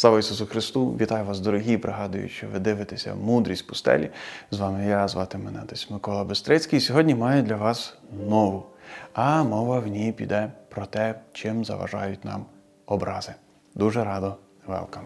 Слава Ісусу Христу! Вітаю вас, дорогі! Пригадую, що ви дивитеся мудрість пустелі. З вами я, звати мене десь Микола Бестрицький. І Сьогодні маю для вас нову, а мова в ній піде про те, чим заважають нам образи. Дуже радо велкам.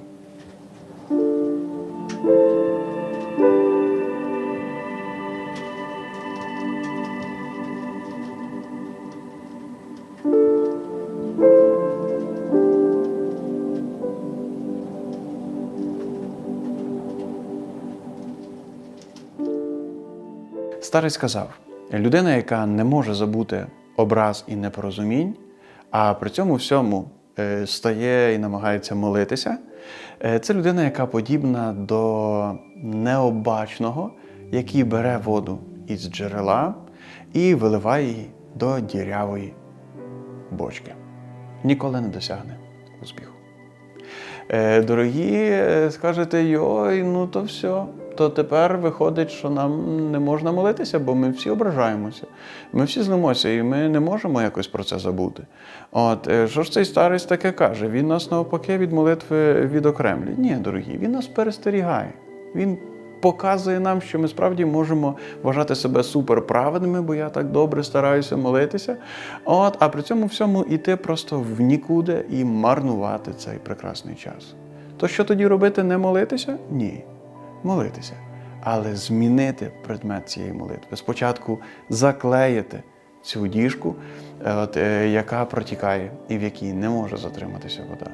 Старець сказав: людина, яка не може забути образ і непорозумінь, а при цьому всьому е, стає і намагається молитися, е, це людина, яка подібна до необачного, який бере воду із джерела і виливає її до дірявої бочки. Ніколи не досягне успіху. Е, Дорогі, скажете, йой, ну то все. То тепер виходить, що нам не можна молитися, бо ми всі ображаємося. Ми всі злимося, і ми не можемо якось про це забути. От е, що ж цей старець таке каже? Він нас навпаки від молитви відокремлює. Ні, дорогі, він нас перестерігає. Він показує нам, що ми справді можемо вважати себе суперправедними, бо я так добре стараюся молитися. От, а при цьому всьому іти просто в нікуди і марнувати цей прекрасний час. То що тоді робити? Не молитися? Ні. Молитися. Але змінити предмет цієї молитви. Спочатку заклеїти цю діжку, е, от, е, яка протікає і в якій не може затриматися вода.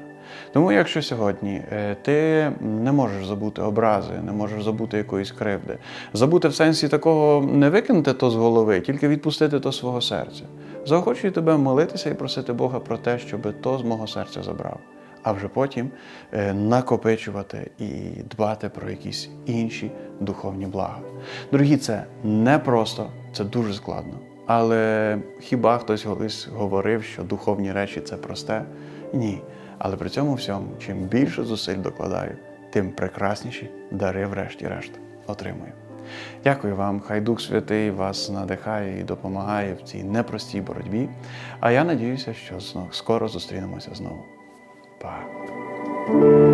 Тому, якщо сьогодні е, ти не можеш забути образи, не можеш забути якоїсь кривди, забути в сенсі такого не викинути то з голови, тільки відпустити то свого серця. Заохочую тебе молитися і просити Бога про те, щоб то з мого серця забрав, а вже потім е, накопичувати і дбати про якісь інші духовні блага. Дорогі, це не просто, це дуже складно. Але хіба хтось колись говорив, що духовні речі це просте? Ні. Але при цьому всьому, чим більше зусиль докладаю, тим прекрасніші дари, врешті-решт, отримую. Дякую вам, хай Дух Святий вас надихає і допомагає в цій непростій боротьбі. А я надіюся, що скоро зустрінемося знову. Papa.